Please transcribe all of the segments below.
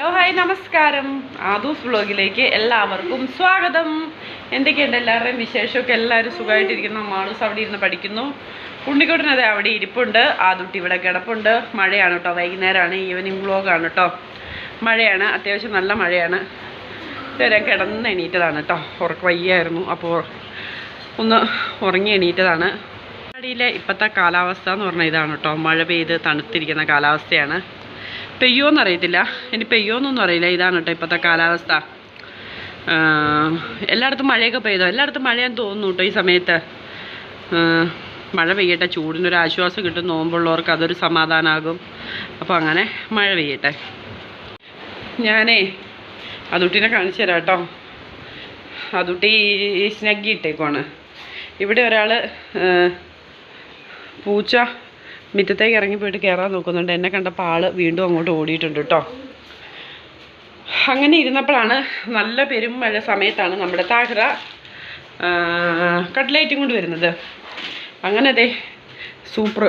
Hello hi നമസ്കാരം. ആദൂസ് വ്ളോഗിലേക്ക് എല്ലാവർക്കും സ്വാഗതം. എന്തൊക്കെയുണ്ട് എല്ലാവരുടെയും വിശേഷമൊക്കെ? എല്ലാവരും സുഖമായിട്ടിരിക്കുന്നു. മാളൂസ് അവിടെ ഇരുന്ന് പഠിക്കുന്നു. ഉണ്ണിക്കുട്ടൻ അതെ അവിടെ ഇരിപ്പുണ്ട്. ആദുട്ടി ഇവിടെ കിടപ്പുണ്ട്. മഴയാണ് കേട്ടോ. വൈകുന്നേരമാണ്. ഈവനിങ് വ്ളോഗാണ് കേട്ടോ. മഴയാണ്. അത്യാവശ്യം നല്ല മഴയാണ്. ഇതുവരെ കിടന്ന് എണീറ്റതാണ് കേട്ടോ. ഉറക്ക വയ്യായിരുന്നു. അപ്പോൾ ഒന്ന് ഉറങ്ങി എണീറ്റതാണ്. അടിയിലെ ഇപ്പോഴത്തെ കാലാവസ്ഥ എന്ന് പറഞ്ഞാൽ ഇതാണ് കേട്ടോ. മഴ പെയ്ത് തണുത്തിരിക്കുന്ന കാലാവസ്ഥയാണ്. പെയ്യോന്ന് അറിയത്തില്ല. ഇനി പെയ്യോന്നൊന്നും അറിയില്ല. ഇതാണ് കേട്ടോ ഇപ്പോഴത്തെ കാലാവസ്ഥ. എല്ലായിടത്തും മഴയൊക്കെ പെയ്തോ? എല്ലായിടത്തും മഴയാന്ന് തോന്നുന്നു കേട്ടോ ഈ സമയത്ത്. മഴ പെയ്യട്ടെ. ചൂടിനൊരു ആശ്വാസം കിട്ടും. നോമ്പുള്ളവർക്ക് അതൊരു സമാധാനമാകും അപ്പോൾ അങ്ങനെ മഴ പെയ്യട്ടെ. ഞാനേ അതുട്ടിനെ കാണിച്ചു തരാം കേട്ടോ. അതുട്ടി സ്നഗ്ഗി ഇട്ടേക്കുവാണ്. ഇവിടെ ഒരാൾ പൂച്ച മുറ്റത്തേക്ക് ഇറങ്ങി പോയിട്ട് കയറാൻ നോക്കുന്നുണ്ട്. എന്നെ കണ്ടപ്പോൾ ആൾ വീണ്ടും അങ്ങോട്ട് ഓടിയിട്ടുണ്ട് കേട്ടോ. അങ്ങനെ ഇരുന്നപ്പോഴാണ് നല്ല പെരും മഴ സമയത്താണ് നമ്മുടെ താഹ്ര കട്ട്ലൈറ്റും കൊണ്ട് വരുന്നത്. അങ്ങനെ അതെ സൂപ്പർ.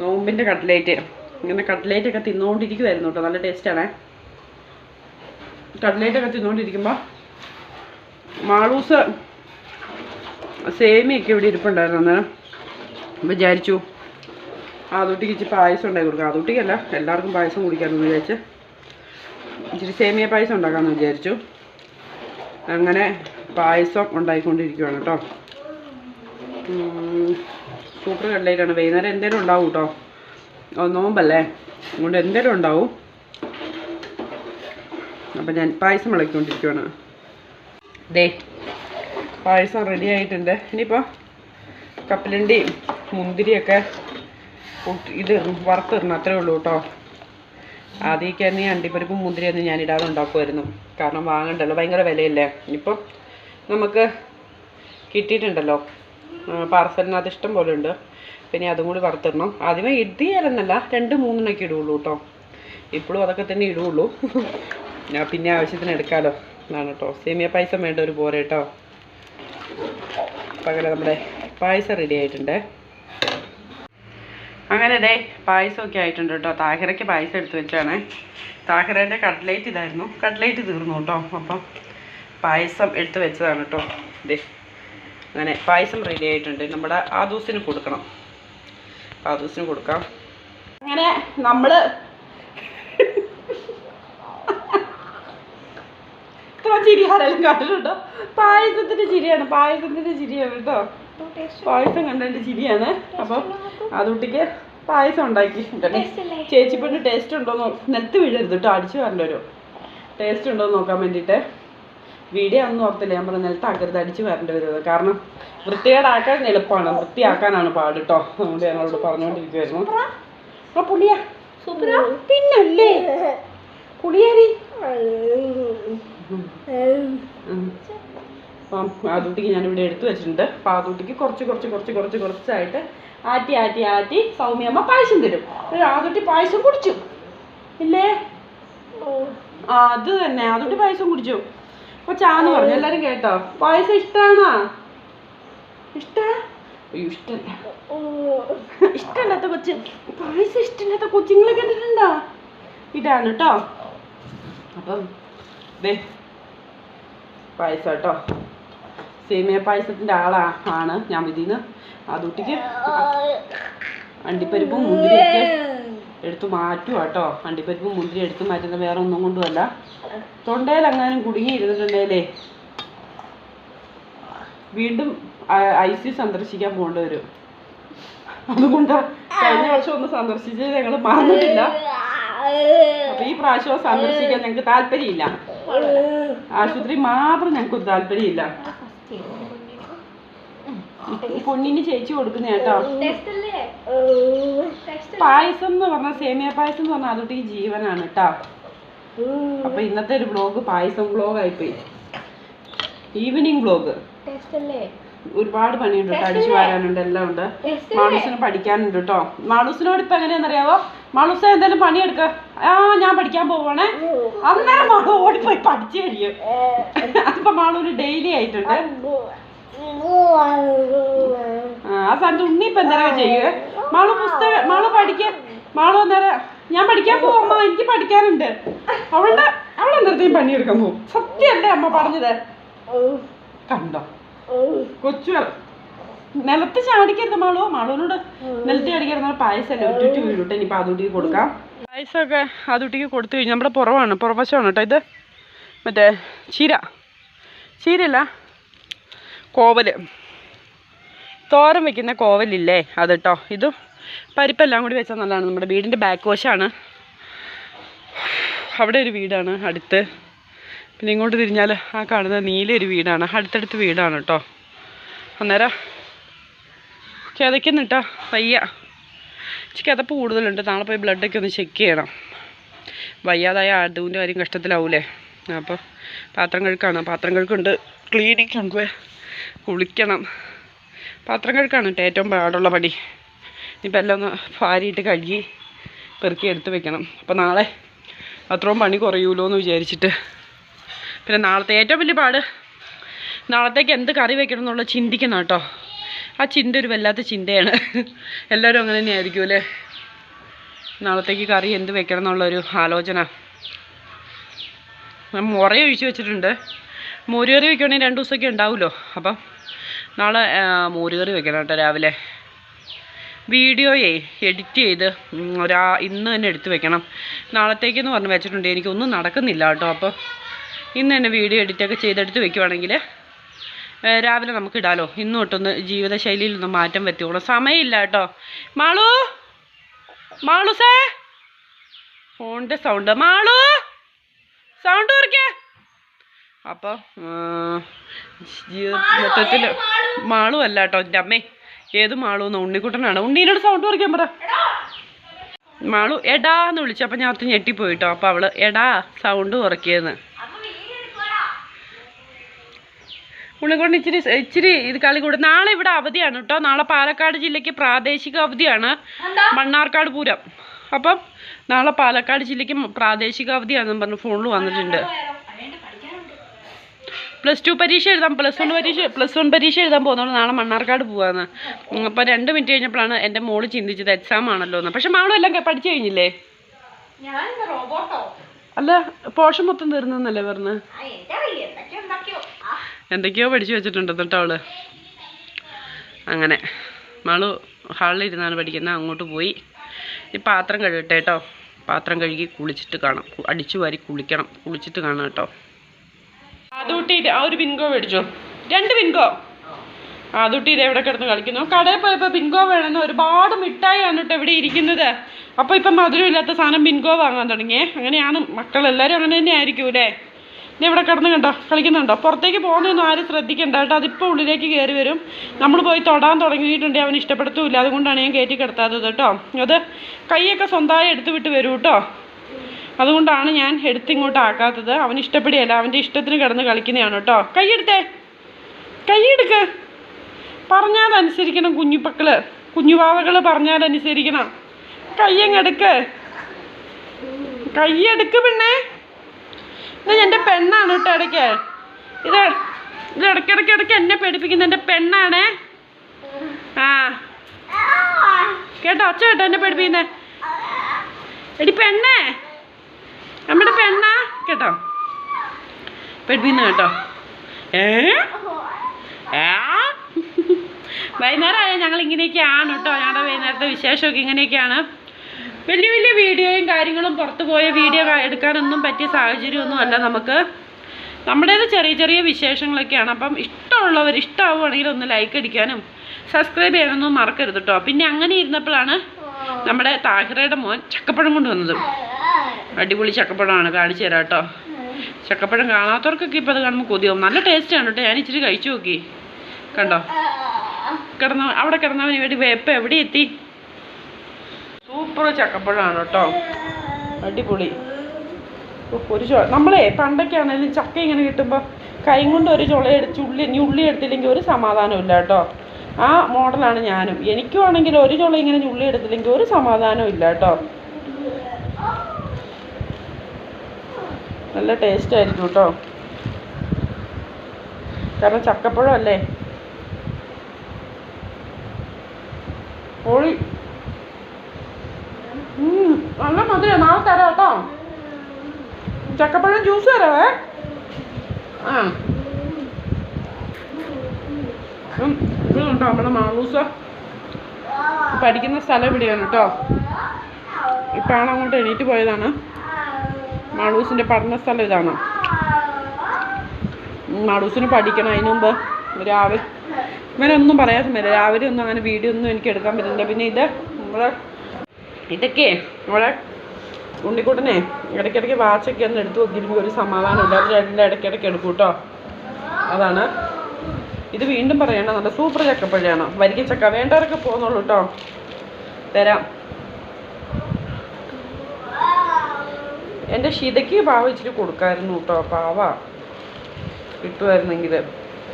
നോമ്പിന്റെ കട്ട്ലേറ്റ്. ഇങ്ങനെ കട്ട്ലേറ്റ് ഒക്കെ തിന്നുകൊണ്ടിരിക്കുമായിരുന്നു കേട്ടോ. നല്ല ടേസ്റ്റാണ് കട്ട്ലേറ്റ് ഒക്കെ തിന്നുകൊണ്ടിരിക്കുമ്പോൾ മാളൂസ് സേമിയൊക്കെ ഇവിടെ ഇരിപ്പുണ്ടായിരുന്നു അന്നേരം. വിചാരിച്ചു. ആദൂട്ടിക്ക് ഇച്ചിരി പായസം ഉണ്ടാക്കി കൊടുക്കാം. ആദൂട്ടിക്കല്ല എല്ലാവർക്കും പായസം കുടിക്കാമെന്ന് വിചാരിച്ച് ഇച്ചിരി സേമിയ പായസം ഉണ്ടാക്കാമെന്ന് വിചാരിച്ചു. അങ്ങനെ പായസം ഉണ്ടായിക്കൊണ്ടിരിക്കുകയാണ് കേട്ടോ. സൂപ്പർ കട്ലേറ്റാണ് വൈകുന്നേരം എന്തേലും ഉണ്ടാവും കേട്ടോ. നോമ്പല്ലേ? അതുകൊണ്ട് എന്തേലും ഉണ്ടാവും. അപ്പം ഞാൻ പായസം വിളക്കിക്കൊണ്ടിരിക്കുകയാണ് ദേ പായസം റെഡി ആയിട്ടുണ്ട്. ഇനിയിപ്പോൾ കപ്പലണ്ടിയും മുന്തിരിയൊക്കെ ഇത് വറുത്തിടണം അത്രേ ഉള്ളൂ കേട്ടോ. ആദ്യമൊക്കെ തന്നെ അണ്ടിപ്പരിപ്പും മുന്തിരിയൊന്നും ഞാൻ ഇടാതെ ഉണ്ടാക്കുമായിരുന്നു. കാരണം വാങ്ങണ്ടല്ലോ ഭയങ്കര വിലയല്ലേ. ഇപ്പം നമുക്ക് കിട്ടിയിട്ടുണ്ടല്ലോ. പാർസലിനകത്ത് ഇഷ്ടം പോലെ ഉണ്ട്. പിന്നെ അതും കൂടി വറുത്തിടണം. ആദ്യമേ ഇടിയാലെന്നല്ല രണ്ട് മൂന്നെണ്ണൊക്കെ ഇടുള്ളൂ കേട്ടോ. ഇപ്പോഴും അതൊക്കെ തന്നെ ഇടുള്ളൂ ഞാൻ പിന്നെ ആവശ്യത്തിന് എടുക്കാമല്ലോ എന്നാണ് കേട്ടോ. സേമിയ പായസം വേണ്ട ഒരു പോരെ കേട്ടോ. പകരം നമ്മുടെ പായസം റെഡി ആയിട്ടുണ്ട്. അങ്ങനെ ദേ പായസമൊക്കെ ആയിട്ടുണ്ട് കേട്ടോ. താഹിറയ്ക്ക് പായസം എടുത്തു വെച്ചാണ്. താഹിറേന്റെ കട്ട്ലേറ്റ് ഇതായിരുന്നു. കട്ട്ലേറ്റ് തീർന്നു കേട്ടോ. അപ്പം പായസം എടുത്തു വെച്ചതാണ് കേട്ടോ. ദേ അങ്ങനെ പായസം റെഡി ആയിട്ടുണ്ട്. നമ്മുടെ ആദൂസിന് കൊടുക്കണം. ആദൂസിന് കൊടുക്കാം. അങ്ങനെ നമ്മൾ ചിരി ആരെങ്കിലും കണ്ടിട്ടുണ്ടോ? പായസത്തിന്റെ ചിരിയാണ്. പായസത്തിന്റെ ചിരിയാണ് കേട്ടോ. പായസം കണ്ടതിന്റെ ചിരിയാണ്. അപ്പം അതുട്ടിക്ക് പായസം ഉണ്ടാക്കി. ചേച്ചി പെണ്ണ് ടേസ്റ്റ് ഉണ്ടോ നിലത്ത് വീഴരുത് കേട്ടോ അടിച്ചു വരണ്ടൊരു ടേസ്റ്റ് ഉണ്ടോ എന്ന് നോക്കാൻ വേണ്ടിയിട്ട്. വീഡിയോ ഒന്നും ഓർത്തില്ല. ഞാൻ പറഞ്ഞ നിലത്താക്കരുത് അടിച്ചു വരേണ്ടി വരുന്നത് കാരണം വൃത്തികേടാക്കാൻ എളുപ്പമാണ്. വൃത്തിയാക്കാനാണ് പാട് കേട്ടോ. അതുകൊണ്ട് ഞങ്ങളോട് പറഞ്ഞുകൊണ്ടിരിക്കുമായിരുന്നു ആ പുളിയാ. പിന്നല്ലേ? പുളിയാരി. അപ്പം ഞാൻ ഞാനിവിടെ എടുത്തു വെച്ചിട്ടുണ്ട്. അപ്പം ആദ്യത്തേക്ക് കുറച്ച് കുറച്ച് കുറച്ച് കുറച്ച് കുറച്ചായിട്ട് ആറ്റി ആറ്റി ആറ്റി സൗമ്യമ്മ പായസം തരും. ആദൂട്ടി പായസം കുടിച്ചു. ഇല്ലേ? ആ അത് തന്നെ. ആദ്യത്തെ പായസം കുടിച്ചു. അപ്പൊ ചാന്ന് പറഞ്ഞു. എല്ലാരും കേട്ടോ? പായസം ഇഷ്ടാണോ? ഇഷ്ട? ഇഷ്ടല്ലാത്ത ഇഷ്ടല്ല. ഇഷ്ടമല്ലാത്ത കൊച്ച്. പായസം ഇഷ്ടമില്ലാത്ത കൊച്ചുങ്ങളെ കണ്ടിട്ടുണ്ടോ? ഇതാണ് കേട്ടോ അപ്പം ദേ പായസം കേട്ടോ സേമിയ പായസത്തിന്റെ ആളാ ആണ് ഞാൻ വിധിന്ന്. ആ അതുട്ടിക്ക് അണ്ടിപ്പരിപ്പും മുന്തിരിയൊക്കെ എടുത്ത് മാറ്റുക കേട്ടോ അണ്ടിപ്പരിപ്പും മുന്തിരി എടുത്ത് മാറ്റുന്ന വേറെ ഒന്നും കൊണ്ടുമല്ല തൊണ്ടയിലെങ്ങാനും കുടുങ്ങി കുടുങ്ങിയിരുന്നിട്ടുണ്ടേലേ വീണ്ടും ഐ സി സന്ദർശിക്കാൻ പോകേണ്ടി വരും. അതുകൊണ്ടാ കഴിഞ്ഞ വർഷം ഒന്ന് സന്ദർശിച്ചത് ഞങ്ങൾ മറന്നിട്ടില്ല. അപ്പൊ ഈ പ്രാവശ്യം സന്ദർശിക്കാൻ ഞങ്ങൾക്ക് താല്പര്യമില്ല. ആശുപത്രി മാത്രം ഞങ്ങൾക്ക് താല്പര്യമില്ല. ഈ പൊന്നിന് ചേച്ചി കൊടുക്കുന്ന കേട്ടോ. പായസം എന്ന് പറഞ്ഞാൽ സേമിയ പായസം എന്ന് പറഞ്ഞാൽ അതൊട്ട് ഈ ജീവനാണ് കേട്ടോ. അപ്പൊ ഇന്നത്തെ ഒരു ബ്ലോഗ് പായസം ബ്ലോഗ് ആയിപ്പോയി. Evening blog. ഒരുപാട് പണിയുണ്ട് കേട്ടോ. അടിച്ചു വാരാനുണ്ട് എല്ലാം ഉണ്ട്. മാളൂസിന് പഠിക്കാനുണ്ട് കേട്ടോ. മാളൂസിനോട് ഇപ്പൊ എങ്ങനെയാണെന്നറിയാവോ? മാളൂസ എന്തായാലും പണിയെടുക്ക. ആ ഞാൻ പഠിക്കാൻ പോവാണേ. അന്നേരം മാളു ഓടിപ്പോയി പഠിച്ചു കഴിയും. അതിപ്പോ മാളൂര് ഡെയിലി ആയിട്ടുണ്ട്. ആ സ്ഥാനത്ത് ഉണ്ണി ഇപ്പൊ എന്തായാലും ചെയ്യുവേ മാളു പുസ്തകം മാളു പഠിക്കാൻ മാളു അന്നേരം ഞാൻ പഠിക്കാൻ പോവാ അമ്മ എനിക്ക് പഠിക്കാനുണ്ട്. അവളുടെ അവളെ നിർത്തിയും പണിയെടുക്കാൻ പോകും സത്യമല്ലേ അമ്മ പറഞ്ഞത്? കണ്ടോ? കൊച്ചു നിലത്ത് ചാടിക്കരുത് മാളു. മാളുവിനോട് നിലത്ത് ചാടിക്കരുന്ന പായസല്ലേ? ഒറ്റ വീഴുട്ടെ ഇനിയിപ്പോൾ അതുട്ടിക്ക് കൊടുക്കാം. പായസമൊക്കെ കുട്ടിക്ക് കൊടുത്തു കഴിഞ്ഞാൽ നമ്മുടെ പുറവാണ് പുറവശമാണ് കേട്ടോ ഇത്. മറ്റേ ചീര. ചീരല്ല കോവൽ തോരം വെക്കുന്ന കോവലില്ലേ അത് കേട്ടോ. ഇതും പരിപ്പെല്ലാം കൂടി വെച്ചാൽ നല്ലതാണ്. നമ്മുടെ വീടിന്റെ ബാക്ക് വശമാണ് അവിടെ ഒരു വീടാണ് അടുത്ത്. പിന്നെ ഇങ്ങോട്ട് തിരിഞ്ഞാൽ ആ കാണുന്ന നീല ഒരു വീടാണ്. അടുത്തടുത്ത് വീടാണ് കേട്ടോ. അന്നേരം കിതയ്ക്കുന്നിട്ടോ. വയ്യ. ഇച്ചിരി കിതപ്പ് കൂടുതലുണ്ട്. നാളെ പോയി ബ്ലഡൊക്കെ ഒന്ന് ചെക്ക് ചെയ്യണം. വയ്യാതായ ആടുവിന്റെ കാര്യം കഷ്ടത്തിലാവൂലേ? അപ്പോൾ പാത്രം കഴുക്കാണ്. പാത്രം കഴുക്കുണ്ട്. ക്ലീനിങ് ഉണ്ട്. കുളിക്കണം. പാത്രം കഴുക്കാണ് കേട്ടോ ഏറ്റവും പാടുള്ള പണി. ഇനിയിപ്പോൾ എല്ലാം ഒന്ന് ഭാര്യയിട്ട് കഴുകി പെറുക്കി എടുത്ത് വെക്കണം. അപ്പോൾ നാളെ അത്രയും പണി കുറയൂലോ എന്ന് വിചാരിച്ചിട്ട്. പിന്നെ നാളത്തെ ഏറ്റവും വലിയ പാട്. നാളത്തേക്ക് എന്ത് കറി വെക്കണം എന്നുള്ള ചിന്തിക്കണം കേട്ടോ. ആ ചിന്ത ഒരു വല്ലാത്ത ചിന്തയാണ്. എല്ലാവരും അങ്ങനെ തന്നെ ആയിരിക്കും അല്ലേ? നാളത്തേക്ക് കറി എന്ത് വെക്കണം എന്നുള്ളൊരു ആലോചന. മുറ ഒഴിച്ച് വെച്ചിട്ടുണ്ട്. മോരുകറി വെക്കുകയാണെങ്കിൽ രണ്ട് ദിവസമൊക്കെ ഉണ്ടാവുമല്ലോ. അപ്പം നാളെ മോരി മോരുകറി വെക്കണം കേട്ടോ രാവിലെ. വീഡിയോയെ എഡിറ്റ് ചെയ്ത് ഒരാ ഇന്ന് തന്നെ എടുത്ത് വെക്കണം. നാളത്തേക്കെന്ന് പറഞ്ഞ് വെച്ചിട്ടുണ്ട്. എനിക്കൊന്നും നടക്കുന്നില്ല കേട്ടോ. അപ്പോൾ ഇന്ന് തന്നെ വീഡിയോ എഡിറ്റൊക്കെ ചെയ്തെടുത്ത് വെക്കുവാണെങ്കിൽ രാവിലെ നമുക്ക് ഇടാലോ. ഇന്ന് തൊട്ടൊന്ന് ജീവിതശൈലിയിൽ ഒന്ന് മാറ്റം വരുത്തിയോളൂ സമയമില്ല കേട്ടോ. മാളു? മാളു സേ? ഫോണിന്റെ സൗണ്ട് മാളു? സൗണ്ട് കുറയ്ക്കേ അപ്പോൾ മൊത്തത്തിൽ മാളു അല്ല കേട്ടോ എന്റെ അമ്മേ. ഏത് മാളു എന്ന് ഉണ്ണിക്കുട്ടനാണ്. ഉണ്ണീനോട് സൗണ്ട് കുറയ്ക്കാൻ പറ. മാളു എടാ എന്ന് വിളിച്ചു. അപ്പം ഞാൻ അത് ഞെട്ടിപ്പോയിട്ടോ അപ്പോൾ അവൾ എടാ സൗണ്ട് കുറയ്ക്കിയെന്ന് ഉണ്ണിക്കൊണ്ട് ഇച്ചിരി ഇച്ചിരി ഇത് കളി കൂടും നാളെ ഇവിടെ അവധിയാണ് കേട്ടോ നാളെ പാലക്കാട് ജില്ലയ്ക്ക് പ്രാദേശിക അവധിയാണ്. മണ്ണാർക്കാട് പൂരം. അപ്പം നാളെ പാലക്കാട് ജില്ലയ്ക്ക് പ്രാദേശിക അവധിയാണെന്ന് പറഞ്ഞു ഫോണിൽ വന്നിട്ടുണ്ട്. പ്ലസ് ടു പരീക്ഷ എഴുതാം പ്ലസ് വൺ പരീക്ഷ പ്ലസ് വൺ പരീക്ഷ എഴുതാൻ പോകുന്നത് നാളെ മണ്ണാർക്കാട് പോവാന്ന്. അപ്പോൾ രണ്ട് മിനിറ്റ് കഴിഞ്ഞപ്പോഴാണ് എന്റെ മോൾ ചിന്തിച്ചത് എക്സാം ആണല്ലോ എന്ന് പക്ഷെ മാളും എല്ലാം പഠിച്ചു കഴിഞ്ഞില്ലേ? അല്ല പോഷൻ മൊത്തം തീർന്നെന്നല്ലേ പറഞ്ഞത് എന്തൊക്കെയോ പഠിച്ചു വെച്ചിട്ടുണ്ട് കേട്ടോ അവൾ. അങ്ങനെ. മളു ഹാളിലിരുന്നാണ് പഠിക്കുന്നത് അങ്ങോട്ട് പോയി. ഈ പാത്രം കഴുകട്ടെ കേട്ടോ പാത്രം കഴുകി കുളിച്ചിട്ട് കാണാം. അടിച്ചു വാരി കുളിക്കണം. കുളിച്ചിട്ട് കാണാം കേട്ടോ അതുകൂട്ടി ആ ഒരു ബിൻഗോ മേടിച്ചോ? രണ്ട് ബിൻഗോ? അതുകൂട്ടി ഇത് എവിടെ കിടന്ന് കളിക്കുന്നു? കടയിൽ പോയപ്പോൾ ബിൻഗോ വേണമെന്ന് ഒരുപാട് മിഠായിയാണ് കേട്ടോ ഇവിടെ ഇരിക്കുന്നത്. അപ്പോൾ ഇപ്പം മധുരമില്ലാത്ത സാധനം ബിൻഗോ വാങ്ങാൻ തുടങ്ങിയേ. അങ്ങനെയാണ്. മക്കളെല്ലാവരും അങ്ങനെ തന്നെ ആയിരിക്കും അല്ലേ ഇത് ഇവിടെ കിടന്ന് കണ്ടോ? കളിക്കുന്നുണ്ടോ? പുറത്തേക്ക് പോകുന്നതൊന്നും ആരും ശ്രദ്ധിക്കണ്ട കേട്ടോ. അതിപ്പോൾ ഉള്ളിലേക്ക് കയറി വരും. നമ്മൾ പോയി തൊടാൻ തുടങ്ങിയിട്ടുണ്ടെങ്കിൽ അവൻ ഇഷ്ടപ്പെടുത്തൂല അതുകൊണ്ടാണ് ഞാൻ കയറ്റി കിടത്താത്തത് കേട്ടോ. അത് കൈയൊക്കെ സ്വന്തമായി എടുത്തു വിട്ട് വരൂ കേട്ടോ. അതുകൊണ്ടാണ് ഞാൻ എടുത്തിങ്ങോട്ട് ആക്കാത്തത്. അവൻ ഇഷ്ടപ്പെടുകയല്ല അവന്റെ ഇഷ്ടത്തിന് കിടന്ന് കളിക്കുന്നതാണ് കേട്ടോ. കൈയെടുത്തേ. കൈയെടുക്ക്. പറഞ്ഞാൽ അനുസരിക്കണം കുഞ്ഞുപ്പക്കൾ കുഞ്ഞുവാവകൾ പറഞ്ഞാൽ അനുസരിക്കണം കയ്യങ്ങെടുക്ക് കൈയെടുക്ക് പെണ്ണേ. ഇത് എന്റെ പെണ്ണാണ് കേട്ടോ ഇടയ്ക്ക്. ഇത് ഇത് ഇടയ്ക്കിടയ്ക്ക് ഇടയ്ക്ക് എന്നെ പേടിപ്പിക്കുന്ന എന്റെ പെണ്ണാണേ. ആ. കേട്ടോ ഒച്ച കേട്ടോ എന്നെ പേടിപ്പിക്കുന്നേ. എടി പെണ്ണേ. നമ്മുടെ പെണ്ണാ. കേട്ടോ. പേടിപ്പിക്കുന്ന കേട്ടോ. ഏ? വൈകുന്നേരമായ? വൈകുന്നേരം ഞങ്ങൾ ഇങ്ങനെയൊക്കെയാണ് കേട്ടോ. ഞങ്ങളുടെ വൈകുന്നേരത്തെ വിശേഷമൊക്കെ ഇങ്ങനെയൊക്കെയാണ്. വലിയ വലിയ വീഡിയോയും കാര്യങ്ങളും പുറത്ത് പോയ വീഡിയോ എടുക്കാനൊന്നും പറ്റിയ സാഹചര്യമൊന്നും അല്ല നമുക്ക്. നമ്മുടേത് ചെറിയ ചെറിയ വിശേഷങ്ങളൊക്കെയാണ്. അപ്പം ഇഷ്ടമുള്ളവർ ഇഷ്ടമാവുകയാണെങ്കിൽ ഒന്ന് ലൈക്ക് അടിക്കാനും സബ്സ്ക്രൈബ് ചെയ്യാനൊന്നും മറക്കരുത് കേട്ടോ പിന്നെ അങ്ങനെ ഇരുന്നപ്പോഴാണ് നമ്മുടെ താഹിറയുടെ മോൻ ചക്കപ്പഴം കൊണ്ടുവന്നത്. അടിപൊളി ചക്കപ്പഴമാണ്. കാണിച്ചു തരാം കേട്ടോ ചക്കപ്പഴം കാണാത്തവർക്കൊക്കെ ഇപ്പം അത് കാണുമ്പോൾ കൊതിയാവും. നല്ല ടേസ്റ്റാണ് കേട്ടോ ഞാൻ ഇച്ചിരി കഴിച്ചു നോക്കി. കണ്ടോ? കിടന്ന അവിടെ കിടന്നവന് വേണ്ടി വേപ്പ് എവിടെ എത്തി സൂപ്പർ ചക്കപ്പഴമാണ് കേട്ടോ. അടിപൊളി. ഒരു ചൊ നമ്മളെ പണ്ടൊക്കെ ആണെങ്കിലും ചക്ക ഇങ്ങനെ കിട്ടുമ്പോൾ കൈ കൊണ്ട് ഒരു ചുള എടുത്ത് ഉള്ളി ഇനി ഉള്ളി എടുത്തില്ലെങ്കിൽ ഒരു സമാധാനമില്ല കേട്ടോ. ആ മോഡലാണ് ഞാനും. എനിക്കും ആണെങ്കിൽ ഒരു ചുള ഇങ്ങനെ ഉള്ളി എടുത്തില്ലെങ്കിൽ ഒരു സമാധാനവും ഇല്ല കേട്ടോ. നല്ല ടേസ്റ്റ് ആയിരിക്കും കേട്ടോ. കാരണം ചക്കപ്പഴം അല്ലേ? പൊളി. നല്ല മധുരം. നാളെ തരാം കേട്ടോ. ചക്കപ്പഴം ജ്യൂസ് തരാവേ ആ. ഉം, ഇത് കണ്ടോ നമ്മുടെ മാമൂസ പഠിക്കുന്ന സ്ഥലം ഇവിടെയാണ് കേട്ടോ. ഇപ്പാണ് അങ്ങോട്ട് എണീറ്റ് പോയതാണ്. മാളൂസിന്റെ പഠന സ്ഥലം ഇതാണ്. മാളൂസിന് പഠിക്കണം അതിന് മുമ്പ്. രാവിലെ ഇവനൊന്നും പറയാൻ സമയമില്ല രാവിലെ ഒന്നും അങ്ങനെ വീഡിയോ ഒന്നും എനിക്ക് എടുക്കാൻ പറ്റില്ല. പിന്നെ ഇത് നമ്മളെ ഇതൊക്കെ നമ്മളെ ഉണ്ണിക്കുട്ടനെ ഇടയ്ക്കിടയ്ക്ക് വാച്ചൊക്കെ ഒന്ന് എടുത്തു നോക്കിയിരുമ്പോൾ ഒരു സമാധാനമില്ല അത് രണ്ടും ഇടയ്ക്കിടയ്ക്ക് എടുക്കും കേട്ടോ. അതാണ്. ഇത് വീണ്ടും പറയണം നല്ല സൂപ്പർ ചക്കപ്പഴയാണ്. വരിക്ക ചക്ക വേണ്ടവരൊക്കെ പോകുന്നുള്ളൂ കേട്ടോ. തരാം. എന്റെ ഷിതയ്ക്ക് പാവ ഇച്ചിരി കൊടുക്കായിരുന്നു കേട്ടോ പാവ. കിട്ടുമായിരുന്നെങ്കിൽ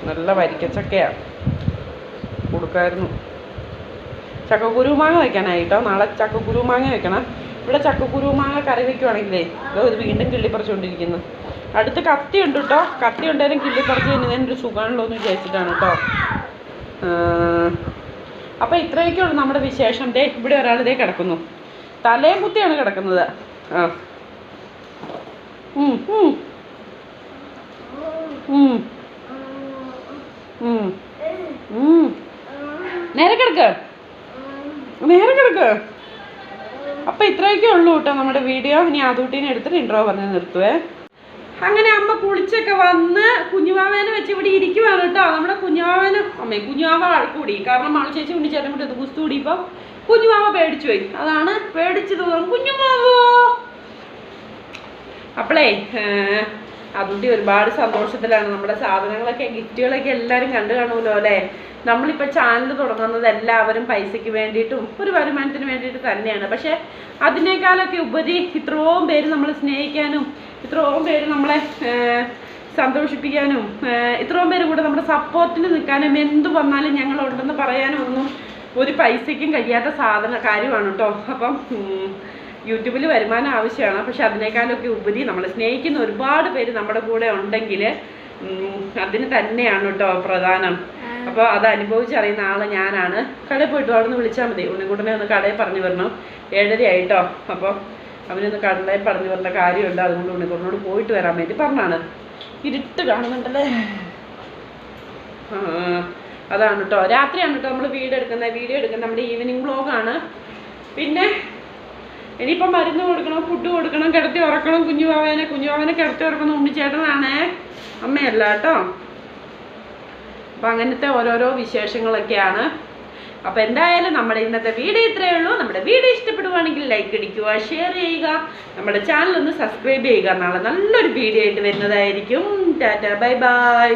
നല്ല വരിക്കച്ചക്കയാണ് കൊടുക്കായിരുന്നു. ചക്കക്കുരുമാങ്ങ വയ്ക്കാനായിട്ടോ നാളെ ചക്കക്കുരുമാങ്ങ വെക്കണം. ഇവിടെ ചക്കക്കുരുമാങ്ങ കറി വയ്ക്കുവാണെങ്കിലേ ഇതോ ഇത് വീണ്ടും കിള്ളിപ്പറിച്ചുകൊണ്ടിരിക്കുന്നു. അടുത്ത് കത്തി ഉണ്ട് കേട്ടോ കത്തി ഉണ്ടായാലും കിള്ളിപ്പറിച്ച് കഴിഞ്ഞാൽ ഒരു സുഖമാണല്ലോ എന്ന് വിചാരിച്ചിട്ടാണ് കേട്ടോ അപ്പം ഇത്രയൊക്കെ ഉള്ളു നമ്മുടെ വിശേഷം. ദേ ഇവിടെ ഒരാൾ ഇതേ കിടക്കുന്നു. തലയും കുത്തിയാണ് കിടക്കുന്നത്. ആ. നേരെ കിടക്ക്. നേരെ കിടക്ക്. അപ്പൊ ഇത്രയൊക്കെ ഉള്ളൂ കേട്ടോ നമ്മുടെ വീഡിയോ. ഇനി ആദൂട്ടീനെ എടുത്തിട്ട് ഇൻട്രോ പറഞ്ഞ് നിർത്തുവേ. അങ്ങനെ അമ്മ കുളിച്ചൊക്കെ വന്ന് കുഞ്ഞുമാവേനെ വെച്ച് ഇവിടെ ഇരിക്കുവാണ് കേട്ടോ. നമ്മുടെ കുഞ്ഞുമാവേന് അമ്മേ കുഞ്ഞുമാവ കൂടി കാരണം മാളു ചേച്ചി ഉണ്ണിച്ചേട്ടൻ വിട്ടത് കുസ്തു കൂടിയപ്പോൾ കുഞ്ഞുമാവ പേടിച്ചു പോയി. അതാണ് പേടിച്ചത്. കുഞ്ഞുമാവോ അപ്പളേ അതുകൊണ്ട് ഒരുപാട് സന്തോഷത്തിലാണ്. നമ്മുടെ സാധനങ്ങളൊക്കെ ഗിഫ്റ്റുകളൊക്കെ എല്ലാവരും കണ്ടു കാണുമല്ലോ അല്ലേ? നമ്മളിപ്പോൾ ചാനൽ തുടങ്ങുന്നത് എല്ലാവരും പൈസയ്ക്ക് വേണ്ടിയിട്ടും ഒരു വരുമാനത്തിന് വേണ്ടിയിട്ട് തന്നെയാണ്. പക്ഷേ അതിനേക്കാളൊക്കെ ഉപരി ഇത്രയും പേര് നമ്മളെ സ്നേഹിക്കാനും ഇത്രയും പേര് നമ്മളെ സന്തോഷിപ്പിക്കാനും ഇത്രയും പേര് കൂടെ നമ്മുടെ സപ്പോർട്ടിന് നിൽക്കാനും എന്ത് വന്നാലും ഞങ്ങളുണ്ടെന്ന് പറയാനും ഒന്നും ഒരു പൈസയ്ക്കും കഴിയാത്ത സാധന കാര്യമാണ് കേട്ടോ. അപ്പം യൂട്യൂബിൽ വരുമാനം ആവശ്യമാണ്. പക്ഷെ അതിനേക്കാളൊക്കെ ഉപരി നമ്മളെ സ്നേഹിക്കുന്ന ഒരുപാട് പേര് നമ്മുടെ കൂടെ ഉണ്ടെങ്കിൽ അതിന് തന്നെയാണ് കേട്ടോ പ്രധാനം. അപ്പോൾ അത് അനുഭവിച്ചറിയുന്ന ആൾ ഞാനാണ്. കടയിൽ പോയിട്ട് അവിടെ നിന്ന് വിളിച്ചാൽ മതി. ഉണ്ണിക്കുട്ടനെ ഒന്ന് കടയിൽ പറഞ്ഞു വരണം ഏഴരയായിട്ടോ? അപ്പോൾ അവനൊന്ന് കടയിൽ പറഞ്ഞു വരേണ്ട കാര്യമുണ്ട്. അതുകൊണ്ട് ഉണ്ണിക്കുട്ടനോട് പോയിട്ട് വരാൻ വേണ്ടി പറഞ്ഞാണ്. ഇരുട്ട് കാണുന്നുണ്ടല്ലേ? അതാണ് കേട്ടോ രാത്രിയാണ് കേട്ടോ നമ്മൾ വീഡിയോ എടുക്കുന്നത് വീഡിയോ എടുക്കുന്നത് നമ്മുടെ ഈവനിങ് വ്ളോഗാണ്. പിന്നെ ഇനിയിപ്പം മരുന്ന് കൊടുക്കണം ഫുഡ് കൊടുക്കണം കിടത്തി ഉറക്കണം കുഞ്ഞുവാവേനെ. കുഞ്ഞുവാവനെ കിടത്തി ഉറക്കണം ഉണ്ണിച്ചേട്ടനാണേ. അമ്മയല്ല കേട്ടോ അപ്പം അങ്ങനത്തെ ഓരോരോ വിശേഷങ്ങളൊക്കെയാണ്. അപ്പോൾ എന്തായാലും നമ്മുടെ ഇന്നത്തെ വീഡിയോ ഇത്രയേ ഉള്ളൂ. നമ്മുടെ വീഡിയോ ഇഷ്ടപ്പെടുവാണെങ്കിൽ ലൈക്ക് അടിക്കുക ഷെയർ ചെയ്യുക. നമ്മുടെ ചാനൽ ഒന്ന് സബ്സ്ക്രൈബ് ചെയ്യുക. നാളെ നല്ലൊരു വീഡിയോ ആയിട്ട് വരുന്നതായിരിക്കും. Tata bye bye